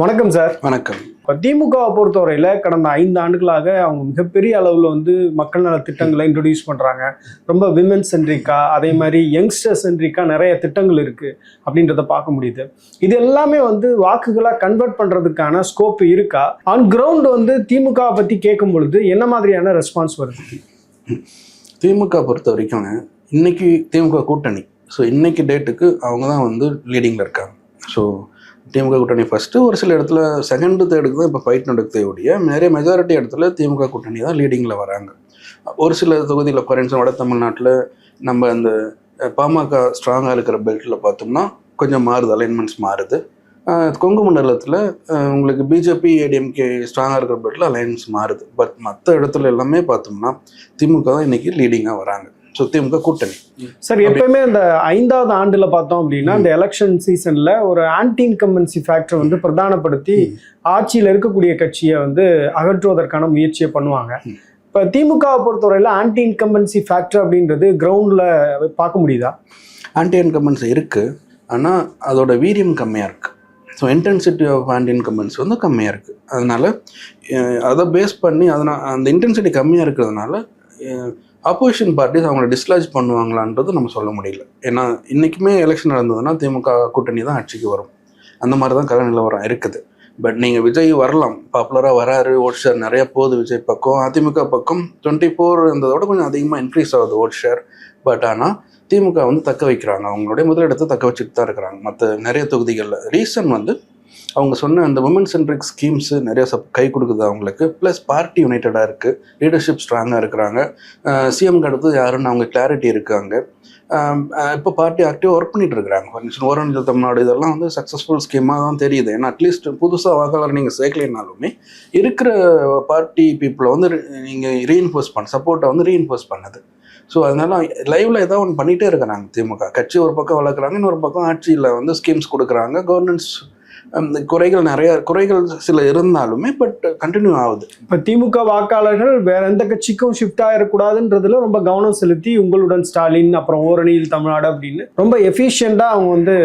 வணக்கம் சார் வணக்கம். இப்போ திமுகவை பொறுத்தவரையில் கடந்த ஐந்து ஆண்டுகளாக அவங்க மிகப்பெரிய அளவில் வந்து மக்கள் நல திட்டங்களை இன்ட்ரடியூஸ் பண்ணுறாங்க ரொம்ப விமன் சென்ட்ரிக்கா அதே மாதிரி யங்ஸ்டர் சென்ட்ரிக்கா நிறைய திட்டங்கள் இருக்குது அப்படின்றத பார்க்க முடியுது. இது எல்லாமே வந்து வாக்குகளாக கன்வெர்ட் பண்ணுறதுக்கான ஸ்கோப் இருக்கா? ஆன் கிரவுண்ட் வந்து திமுகவை பற்றி கேட்கும் பொழுது என்ன மாதிரியான ரெஸ்பான்ஸ் வருது? திமுக பொறுத்த வரைக்கும் இன்னைக்கு திமுக கூட்டணி. ஸோ இன்னைக்கு டேட்டுக்கு அவங்க தான் வந்து லீடிங்கில் இருக்காங்க. ஸோ திமுக கூட்டணி ஃபஸ்ட்டு ஒரு சில இடத்துல செகண்டு தேர்டுக்கு தான் இப்போ ஃபைட் நடக்குதே ஒழிய நிறைய மெஜாரிட்டி இடத்துல திமுக கூட்டணி தான் லீடிங்கில் வராங்க. ஒரு சில தொகுதியில் ஃபார் இன்ஸ்டன் வட தமிழ்நாட்டில் நம்ம அந்த பாமக ஸ்ட்ராங்காக இருக்கிற பெல்ட்டில் பார்த்தோம்னா கொஞ்சம் மாறுது அலைன்மெண்ட்ஸ் மாறுது. கொங்கு மண்டலத்தில் உங்களுக்கு பிஜேபி ஏடிஎம்கே ஸ்ட்ராங்காக இருக்கிற பெல்ட்டில் அலைன்ஸ் மாறுது. பட் மற்ற இடத்துல எல்லாமே பார்த்தோம்னா திமுக தான் இன்னைக்கு லீடிங்காக வராங்க. ஸோ திமுக கூட்டணி. சார் எப்பயுமே இந்த ஐந்தாவது ஆண்டுல பார்த்தோம் அப்படின்னா இந்த எலெக்ஷன் சீசன்ல ஒரு ஆன்டி இன்கம்பன்சி ஃபேக்டர் வந்து பிரதானப்படுத்தி ஆட்சியில் இருக்கக்கூடிய கட்சியை வந்து அகற்றுவதற்கான முயற்சியை பண்ணுவாங்க. இப்போ திமுகவை பொறுத்தவரையில் ஆன்டி இன்கம்பன்சி ஃபேக்டர் அப்படின்றது கிரவுண்டில் பார்க்க முடியுதா? ஆன்டி இன்கம்பன்ஸ் இருக்குது ஆனால் அதோட வீரியம் கம்மியாக இருக்குது so intensity of anti incumbency வந்து கம்மியாக இருக்குது அதனால் அதை பேஸ் பண்ணி அதனால் அந்த இன்டென்சிட்டி கம்மியாக இருக்கிறதுனால அப்போசிஷன் பார்ட்டிஸ் அவங்கள டிஸ்லாஜ் பண்ணுவாங்களான்றது நம்ம சொல்ல முடியல. ஏன்னா இன்றைக்குமே எலெக்ஷன் நடந்ததுன்னா திமுக கூட்டணி தான் ஆட்சிக்கு வரும். அந்த மாதிரி தான் கல நிலவரம் இருக்குது. பட் நீங்கள் விஜய் வரலாம். பாப்புலராக வராரு ஓட் ஷேர் நிறைய போகுது விஜய் பக்கம். அதிமுக பக்கம் டுவெண்ட்டி ஃபோர் இருந்ததோட கொஞ்சம் அதிகமாக இன்க்ரீஸ் ஆகுது ஓட் ஷேர் பட் ஆனால் திமுக வந்து தக்க வைக்கிறாங்க. அவங்களுடைய முதலிடத்தை தக்க வச்சுட்டு தான் இருக்கிறாங்க. மற்ற நிறைய தொகுதிகளில். ரீசன் வந்து அவங்க சொன்ன அந்த உமன் சென்ட்ரிக் ஸ்கீம்ஸு நிறைய சப் கை கொடுக்குது அவங்களுக்கு. ப்ளஸ் பார்ட்டி யுனைட்டடாக இருக்குது லீடர்ஷிப் ஸ்ட்ராங்காக இருக்கிறாங்க. சிஎம்க்கு அடுத்து யாருன்னு அவங்க கிளாரிட்டி இருக்காங்க. இப்போ பார்ட்டி ஆக்டிவாக ஒர்க் பண்ணிட்டு இருக்கிறாங்க. ஃபார் தமிழ்நாடு இதெல்லாம் வந்து சக்ஸஸ்ஃபுல் ஸ்கீமாக தான் தெரியுது. ஏன்னா அட்லீஸ்ட் புதுசாக வாக்காளர் நீங்கள் சேர்க்கலைனாலுமே இருக்கிற பார்ட்டி பீப்புளை வந்து நீங்கள் ரீஇன்ஃபோர்ஸ் பண்ண சப்போர்ட்டை வந்து ரீஇன்ஃபோர்ஸ் பண்ணுது. ஸோ அதனால லைவ்ல ஏதாவது ஒன்று பண்ணிகிட்டே இருக்கிறாங்க திமுக. கட்சி ஒரு பக்கம் வளர்க்குறாங்க இன்னொரு பக்கம் ஆட்சியில் வந்து ஸ்கீம்ஸ் கொடுக்குறாங்க. கவர்னன்ஸ் குறைகள் நிறைய குறைகள் சில இருந்தாலுமே பட் கண்டினியூ ஆகுது. இப்போ திமுக வாக்காளர்கள் வேற எந்த கட்சிக்கும் ஷிஃப்ட் ஆகிடக்கூடாதுன்றதுல ரொம்ப கவனம் செலுத்தி உங்களுடன் ஸ்டாலின் அப்புறம் ஓரணியில் தமிழ்நாடு அப்படின்னு ரொம்ப எஃபிஷியண்டாக அவங்க வந்து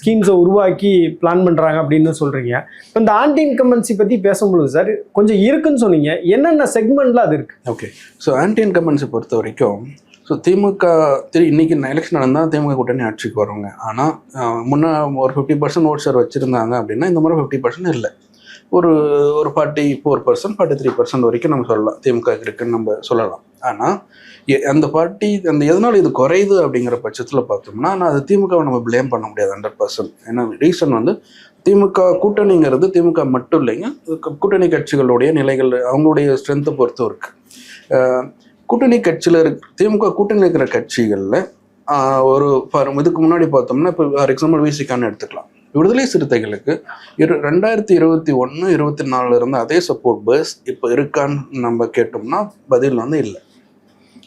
ஸ்கீம்ஸை உருவாக்கி பிளான் பண்ணுறாங்க அப்படின்னு சொல்கிறீங்க இப்போ இந்த ஆன்டி இன்கம்பன்சி பற்றி பேசும்பொழுது சார் கொஞ்சம் இருக்குன்னு சொன்னீங்க. என்னென்ன செக்மெண்ட்ல அது இருக்கு? ஓகே ஸோ ஆன்டி இன்கம்பன்ஸை பொறுத்த வரைக்கும் ஸோ திமுக திரு இன்னைக்கு எலெக்ஷன் நடந்தால் திமுக கூட்டணி ஆட்சிக்கு வருவாங்க ஆனால் முன்னே ஒரு ஃபிஃப்டி பர்சன்ட் ஓட் ஷேர் வச்சுருந்தாங்க அப்படின்னா இந்த முறை ஃபிஃப்டி பர்சன்ட் இல்லை. ஒரு ஒரு forty four percent forty three percent வரைக்கும் நம்ம சொல்லலாம். திமுக இருக்குன்னு நம்ம சொல்லலாம். ஆனால் அந்த பார்ட்டி அந்த எதனால் இது குறையுது அப்படிங்கிற பட்சத்தில் பார்த்தோம்னா நான் அது திமுகவை நம்ம பிளேம் பண்ண முடியாது ஹண்ட்ரட் பர்சன்ட் ஏன்னா ரீசன் வந்து திமுக கூட்டணிங்கிறது திமுக மட்டும் இல்லைங்க கூட்டணி கட்சிகளுடைய நிலைகள் அவங்களுடைய ஸ்ட்ரென்த்தை பொறுத்தும் இருக்குது கூட்டணி கட்சியில் இருக்க திமுக கூட்டணியில் இருக்கிற கட்சிகளில் ஒரு for இதுக்கு முன்னாடி பார்த்தோம்னா இப்போ ஃபார் எக்ஸாம்பிள் விசிகான்னு எடுத்துக்கலாம். விடுதலை சிறுத்தைகளுக்கு இரு ரெண்டாயிரத்தி இருபத்தி ஒன்று இருபத்தி நாலில் இருந்த அதே சப்போர்ட் பஸ் இப்போ இருக்கான்னு நம்ம கேட்டோம்னா பதில் வந்து இல்லை.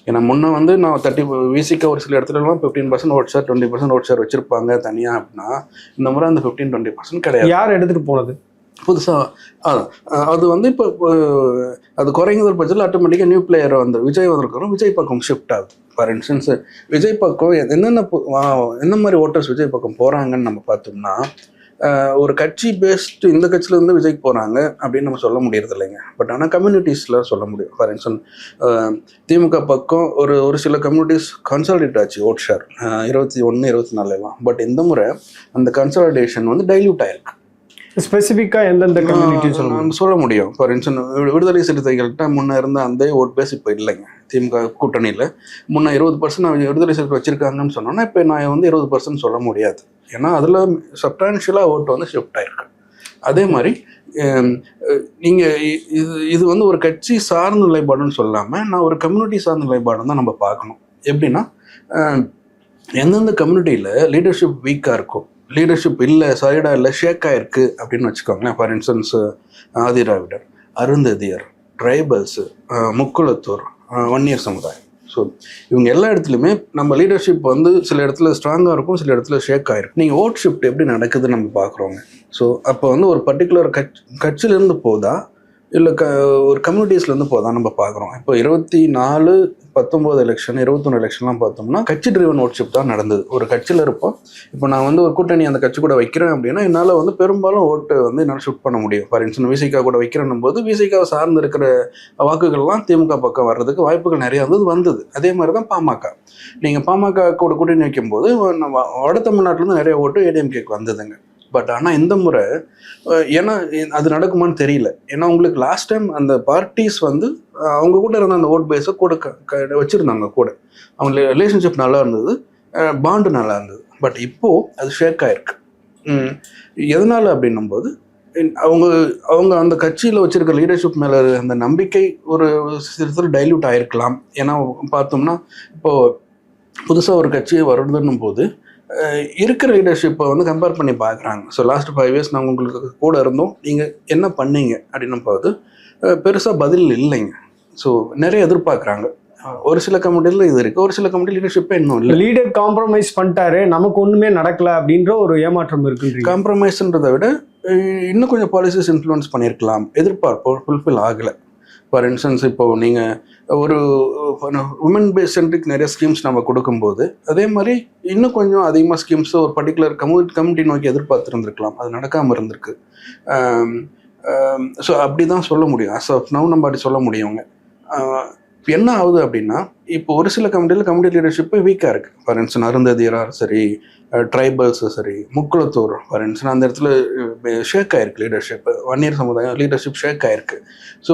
ஏன்னா முன்னே வந்து நான் தேர்ட்டி விசிக்க ஒரு சில இடத்துலலாம் fifteen percent vote share twenty percent vote share வச்சிருப்பாங்க தனியாக அப்படின்னா இந்த முறை அந்த ஃபிஃப்டீன் டுவெண்ட்டி பர்சன்ட் கிடையாது. யார் எடுத்துகிட்டு போனது? புதுசாக அது வந்து இப்போ அது குறைங்கிற பட்சத்தில் ஆட்டோமேட்டிக்காக நியூ பிளேயர் வந்து விஜய் வந்திருக்கிறோம் விஜய் பக்கம் ஷிஃப்ட் ஆகுது. ஃபார் இன்ஸ்டன்ஸ் விஜய் பக்கம் என்னென்ன என்ன மாதிரி ஓட்டர்ஸ் விஜய் பக்கம் போகிறாங்கன்னு நம்ம பார்த்தோம்னா ஒரு கட்சி பேஸ்டு இந்த கட்சியிலேருந்து விஜய்க்கு போகிறாங்க அப்படின்னு நம்ம சொல்ல முடியறது இல்லைங்க. பட் ஆனால் கம்யூனிட்டிஸில் சொல்ல முடியும். ஃபார் இன்ஸ்டன் திமுக பக்கம் ஒரு ஒரு சில கம்யூனிட்டிஸ் கன்சாலிடேட் ஆச்சு ஓட் ஷேர் இருபத்தி ஒன்று இருபத்தி நாலுலாம். பட் இந்த முறை அந்த கன்சாலிடேஷன் வந்து டைல்யூட் ஆயிருக்கு. ஸ்பெசிஃபிக்காக எந்தெந்த கம்யூனிட்டி சொல்ல சொல்ல முடியும். ஃபார் இன்ஸ்டன் விடுதலை சிறுத்தைகள்கிட்ட முன்ன இருந்த அந்த ஓட் பேஸ் இப்போ இல்லைங்க. திமுக கூட்டணியில். முன்ன இருபது பர்சன்ட் விடுதலை சிறுத்தை வச்சிருக்காங்கன்னு சொன்னோன்னா இப்போ நான் வந்து இருபது பர்சன்ட் சொல்ல முடியாது. ஏன்னா அதில் சப்டான்ஷியலாக ஓட்டு வந்து ஷிஃப்ட் ஆயிருக்கு. அதே மாதிரி நீங்கள் இது இது வந்து ஒரு கட்சி சார்ந்த நிலைப்பாடுன்னு சொல்லாமல் நான் ஒரு கம்யூனிட்டி சார்ந்த நிலைப்பாடுன்னு தான் நம்ம பார்க்கணும். எப்படின்னா எந்தெந்த கம்யூனிட்டியில் லீடர்ஷிப் வீக்காக இருக்கும் லீடர்ஷிப் இல்லை சாலிடாக இல்லை ஷேக் ஆயிருக்கு அப்படின்னு வச்சுக்கோங்களேன். For instance Adidravidar Arunthathiyar tribals Mukkulathor Vanniyar சமுதாயம். ஸோ இவங்க எல்லா இடத்துலையுமே நம்ம லீடர்ஷிப் வந்து சில இடத்துல ஸ்ட்ராங்காக இருக்கும் சில இடத்துல ஷேக் ஆகிருக்கும் நீங்கள் ஓட் ஷிஃப்ட் எப்படி நடக்குதுன்னு நம்ம பார்க்குறோங்க. ஸோ அப்போ வந்து ஒரு பர்டிகுலர் கட்ச் கட்சியிலேருந்து போதா இல்லை க ஒரு கம்யூனிட்டிஸ்லேருந்து போதான் நம்ம பார்க்குறோம் இப்போ இருபத்தி நாலு பத்தொம்போது எலெக்ஷன் இருபத்தொன்று எலெக்ஷன்லாம் பார்த்தோம்னா கட்சி ட்ரிவன் ஓட்ஷிப் தான் நடந்தது. ஒரு கட்சியில் இருப்போம். இப்போ நான் வந்து ஒரு கூட்டணி அந்த கட்சி கூட வைக்கிறேன் அப்படின்னா என்னால் வந்து பெரும்பாலும் ஓட்டு வந்து என்னால் ஷூட் பண்ண முடியும். ஃபார் இன்ஸ்டன் விசிகா கூட வைக்கிறேன்னும் போது விசிகாவை சார்ந்து இருக்கிற வாக்குகள்லாம் திமுக பக்கம் வர்றதுக்கு வாய்ப்புகள் நிறைய வந்தது வந்தது. அதே மாதிரி தான் பாமக. நீங்கள் பாமக கூட கூட்டணி வைக்கும்போது நம்ம வட தமிழ்நாட்டிலேருந்து நிறைய ஓட்டு ஏடிஎம்கேக்கு வந்ததுங்க. பட் ஆனால் இந்த முறை ஏன்னா அது நடக்குமான்னு தெரியல. ஏன்னா உங்களுக்கு லாஸ்ட் டைம் அந்த பார்ட்டிஸ் வந்து அவங்க கூட இருந்த அந்த ஓட் பேஸை கூட க- க- கூட. அவங்க ரிலேஷன்ஷிப் நல்லா இருந்தது பாண்டு நல்லா இருந்தது. பட் இப்போது அது ஷேக் ஆயிருக்கு. எதனால் அப்படின்னும்போது அப்படின்னும் போது அவங்க அவங்க அந்த கட்சியில் வச்சிருக்க லீடர்ஷிப் மேலே அந்த நம்பிக்கை ஒரு சிறுத்தில் டைல்யூட் ஆயிருக்கலாம். ஏன்னா பார்த்தோம்னா இப்போது புதுசாக ஒரு கட்சி வருதுன்னும் போது இருக்கிற லீடர்ஷிப்பை வந்து கம்பேர் பண்ணி பார்க்குறாங்க. ஸோ லாஸ்ட் ஃபைவ் இயர்ஸ் நாங்கள் உங்களுக்கு கூட இருந்தோம். நீங்கள் என்ன பண்ணீங்க அப்படின்னும் போது பெருசாக பதில் இல்லைங்க. ஸோ நிறைய எதிர்பார்க்குறாங்க. ஒரு சில கமிட்டியில் இது இருக்குது ஒரு சில கமிட்டி லீடர்ஷிப்பே இன்னும் இல்லை. லீடர் காம்ப்ரமைஸ் பண்ணிட்டாரு. நமக்கு ஒண்ணுமே நடக்கல அப்படின்ற ஒரு ஏமாற்றம் இருக்குன்றீங்க. காம்ப்ரமைஸ்ன்றதை விட இன்னும் கொஞ்சம் பாலிசிஸ் இன்ஃப்ளூயன்ஸ் பண்ணியிருக்கலாம். எதிர்பார்ப்பு ஃபுல்ஃபில் ஆகலை. ஃபார் இன்ஸ்டன்ஸ் இப்போ நீங்கள் ஒரு உமன் பேஸ் சென்ட்ரிக் நிறைய ஸ்கீம்ஸ் நம்ம கொடுக்கும்போது அதே மாதிரி இன்னும் கொஞ்சம் அதிகமாக ஸ்கீம்ஸ் ஒரு பர்டிகுலர் கம்யூனிட்டி கம்யூனிட்டி நோக்கி எதிர்பார்த்துருந்துருக்கலாம். அது நடக்காமல் இருந்திருக்கு. ஸோ அப்படி தான் சொல்ல முடியும். அஸ் ஆஃப் நவ் நம்ம அப்படி சொல்ல முடியுங்க இப்போ என்ன ஆகுது அப்படின்னா இப்போ ஒரு சில கமிட்டியில் கமிட்டி லீடர்ஷிப்பு வீக்காக இருக்குது ஃபார் இன்ஸ்டன் அருந்ததியராக சரி ட்ரைபல்ஸு சரி முக்குளத்தூர் ஃபார் இன்ஸ்டன் அந்த இடத்துல ஷேக் ஆயிருக்கு லீடர்ஷிப்பு வன்னியர் சமுதாயம் லீடர்ஷிப் ஷேக் ஆயிருக்கு. ஸோ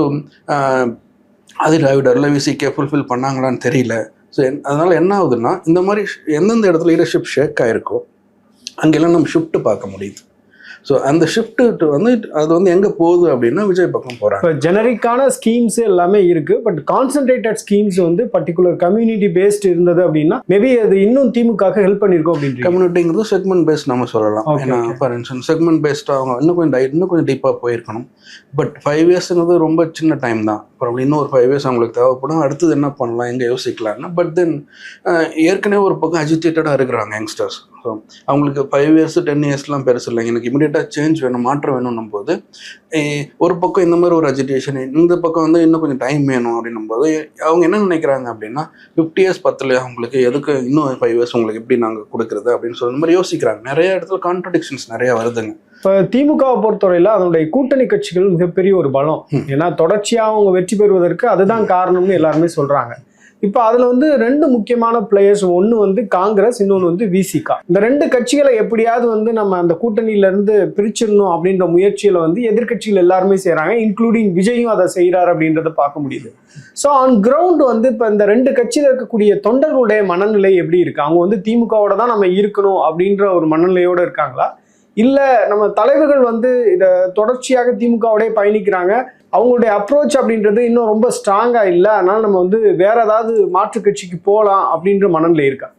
அது டிராவிடரில் விசிக்கே ஃபுல்ஃபில் பண்ணாங்களான்னு தெரியல. ஸோ அதனால் என்ன ஆகுதுன்னா இந்த மாதிரி எந்தெந்த இடத்துல லீடர்ஷிப் ஷேக் ஆயிருக்கோ அங்கெல்லாம் நம்ம ஷிஃப்ட்டு பார்க்க முடியுது. ஸோ அந்த ஷிஃப்ட்டு வந்து அது வந்து எங்கே போகுது அப்படின்னா விஜய் பக்கம் போகிறாங்க இப்போ ஜெனரிக்கான ஸ்கீம்ஸ் எல்லாமே இருக்கு பட் கான்சென்ட்ரேட்டட் ஸ்கீம்ஸ் வந்து பர்டிகுலர் கம்யூனிட்டி பேஸ்ட் இருந்தது அப்படின்னா மேபி அது இன்னும் திமுக ஹெல்ப் பண்ணிருக்கோம் அப்படின்றீங்க. கம்யூனிட்டிங்கிறது செக்மெண்ட் பேஸ்ட் நம்ம சொல்லலாம். ஏன்னா. ஃபார் இன்ஸ்டன்ஸ் செக்மெண்ட் பேஸ்டாக அவங்க இன்னும் கொஞ்சம் இன்னும் கொஞ்சம் டீப்பாக போயிருக்கணும். பட் ஃபைவ் இயர்ஸ்ங்கிறது ரொம்ப சின்ன டைம் தான். அப்புறம் இன்னும் ஒரு ஃபைவ் இயர்ஸ் அவங்களுக்கு தேவைப்படும். அடுத்தது என்ன பண்ணலாம் எங்கே யோசிக்கலாம்னா. பட் தென் ஏற்கனவே ஒரு பக்கம் அஜிடேட்டடாக இருக்கிறாங்க யங்ஸ்டர்ஸ் ஸோ அவங்களுக்கு ஃபைவ் இயர்ஸ் டென் இயர்ஸ்லாம் பெருசு இல்லைங்க. எனக்கு இமீடியட்டாக சேஞ்ச் வேணும் மாற்றம் வேணும்னும் போது ஒரு பக்கம் இந்த மாதிரி ஒரு அஜிடேஷன் இந்த பக்கம் வந்து இன்னும் கொஞ்சம் டைம் வேணும் அப்படின்னும் போது அவங்க என்ன நினைக்கிறாங்க அப்படின்னா ஃபிஃப்டி இயர்ஸ் பத்தில் அவங்களுக்கு? எதுக்கு இன்னும் ஃபைவ் இயர்ஸ் உங்களுக்கு எப்படி நாங்கள் கொடுக்குறது அப்படின்னு சொல்லி இந்த மாதிரி யோசிக்கிறாங்க. நிறைய இடத்துல கான்ட்ரடிக்ஷன்ஸ் நிறைய வருதுங்க. இப்போ திமுகவை பொறுத்தவரையில அதனுடைய கூட்டணி கட்சிகள் மிகப்பெரிய ஒரு பலம். ஏன்னா தொடர்ச்சியா அவங்க வெற்றி பெறுவதற்கு அதுதான் காரணம்னு எல்லாருமே சொல்றாங்க. இப்போ அதில் வந்து ரெண்டு முக்கியமான பிளேயர்ஸ் ஒன்று வந்து காங்கிரஸ் இன்னொன்று வந்து விசிகா இந்த ரெண்டு கட்சிகளை எப்படியாவது வந்து நம்ம அந்த கூட்டணியிலேருந்து பிரிச்சிடணும் அப்படின்ற முயற்சியில் வந்து எதிர்க்கட்சிகள் எல்லாருமே செய்கிறாங்க இன்க்ளூடிங் விஜயும் அதை செய்கிறார் அப்படின்றத பார்க்க முடியுது. ஸோ ஆன் கிரவுண்ட் வந்து இப்போ இந்த ரெண்டு கட்சியில் இருக்கக்கூடிய தொண்டர்களுடைய மனநிலை எப்படி இருக்குது அவங்க வந்து திமுகவோட தான் நம்ம இருக்கணும் அப்படின்ற ஒரு மனநிலையோடு இருக்காங்களா? இல்லை நம்ம தலைவர்கள் வந்து இதை தொடர்ச்சியாக திமுகவோடய பயணிக்கிறாங்க அவங்களுடைய அப்ரோச் அப்படின்றது இன்னும் ரொம்ப ஸ்ட்ராங்காக இல்லை. அதனால் நம்ம வந்து வேற ஏதாவது மாற்று கட்சிக்கு போகலாம் அப்படின்ற மனநிலை இருக்கா?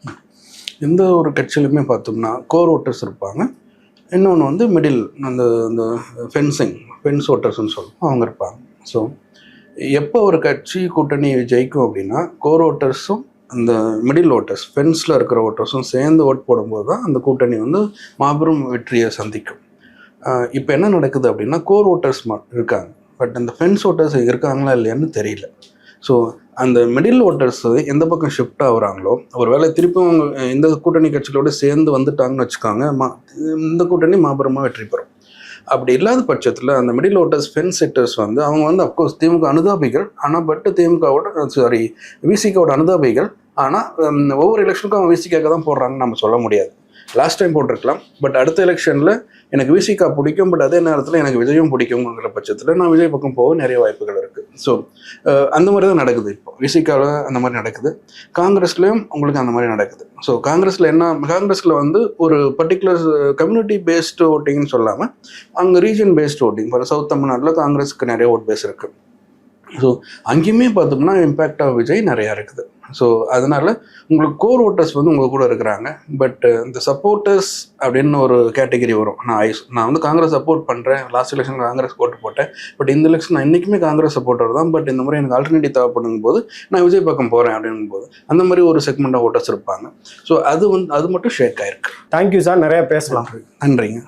எந்த ஒரு கட்சியிலுமே பார்த்தோம்னா கோர் ஓட்டர்ஸ் இருப்பாங்க. இன்னொன்று வந்து மிடில் அந்த அந்த ஃபென்சிங் ஃபென்ஸ் ஓட்டர்ஸ்னு சொல்லுவோம். அவங்க இருப்பாங்க. ஸோ எப்போ ஒரு கட்சி கூட்டணி ஜெயிக்கும் அப்படின்னா கோர் ஓட்டர்ஸும் அந்த மிடில் ஓட்டர்ஸ் ஃபென்ஸில் இருக்கிற ஓட்டர்ஸும் சேர்ந்து ஓட் போடும்போது தான் அந்த கூட்டணி வந்து மாபெரும் வெற்றியை சந்திக்கும். இப்போ என்ன நடக்குது அப்படின்னா கோர் ஓட்டர்ஸ் இருக்காங்க. பட் அந்த ஃபென்ஸ் ஓட்டர்ஸ் இருக்காங்களா இல்லையான்னு தெரியல. ஸோ அந்த மிடில் ஓட்டர்ஸ் எந்த பக்கம் ஷிஃப்ட் ஆகுறாங்களோ ஒரு வேளை திருப்பியும் அவங்க இந்த கூட்டணி கட்சிகளோட சேர்ந்து வந்துட்டாங்கன்னு வச்சுக்கோங்க மா இந்த கூட்டணி மாபெரமாக வெற்றி பெறும். அப்படி இல்லாத பட்சத்தில் அந்த மிடில் ஓட்டர்ஸ் ஃபென்ஸ் செக்டர்ஸ் வந்து அவங்க வந்து அப்கோர்ஸ் திமுக அனுதாபிகள் ஆனால் பட் திமுகவோட சாரி விசிகாவோட அனுதாபிகள் ஆனால் ஒவ்வொரு எலெக்ஷனுக்கும் அவங்க விசிகாக்க தான் போடுறாங்கன்னு நம்ம சொல்ல முடியாது. லாஸ்ட் டைம் போட்டிருக்கலாம் பட் அடுத்த எலெக்ஷனில் எனக்கு விசிகா பிடிக்கும் பட் அதே நேரத்தில் எனக்கு விஜயும் பிடிக்குங்கிற பட்சத்தில் நான் விஜய் பக்கம் போக நிறைய வாய்ப்புகள் இருக்குது ஸோ அந்த மாதிரி தான் நடக்குது இப்போ. விசிகாவில் அந்த மாதிரி நடக்குது. காங்கிரஸ்லேயும் உங்களுக்கு அந்த மாதிரி நடக்குது. ஸோ காங்கிரஸில் என்ன காங்கிரஸில் வந்து ஒரு பர்டிகுலர் கம்யூனிட்டி பேஸ்டு ஓட்டிங்னு சொல்லாமல் அங்கே ரீஜன் பேஸ்டு ஓட்டிங் இப்போ சவுத் தமிழ்நாட்டில் காங்கிரஸுக்கு நிறைய ஓட் பேஸ் இருக்குது ஸோ அங்கேயுமே பார்த்தோம்னா இம்பேக்ட் ஆஃப் விஜய் நிறையா இருக்குது. ஸோ அதனால உங்களுக்கு கோர் ஓட்டர்ஸ் வந்து உங்கள் கூட இருக்கிறாங்க. பட் இந்த சப்போர்ட்டர்ஸ் அப்படின்னு ஒரு கேட்டகரி வரும். நான் ஐஸ் நான் வந்து காங்கிரஸ் சப்போர்ட் பண்ணுறேன் லாஸ்ட் எலெக்ஷன் காங்கிரஸ் ஓட்டு போட்டேன். பட் இந்த எலெக்ஷன் நான் இன்றைக்குமே காங்கிரஸ் சப்போர்ட்டர் தான். பட் இந்த மாதிரி எனக்கு ஆல்டர்னேட்டிவ் தேவைப்படும் போது நான் விஜய் பக்கம் போகிறேன் அப்படின்னும் போது அந்த மாதிரி ஒரு செக்மெண்ட் ஆஃப் ஓட்டர்ஸ் இருப்பாங்க. ஸோ அது வந்து அது மட்டும் ஷேக் ஆயிருக்கு. தேங்க்யூ சார் நிறைய பேசலாம். நன்றிங்க.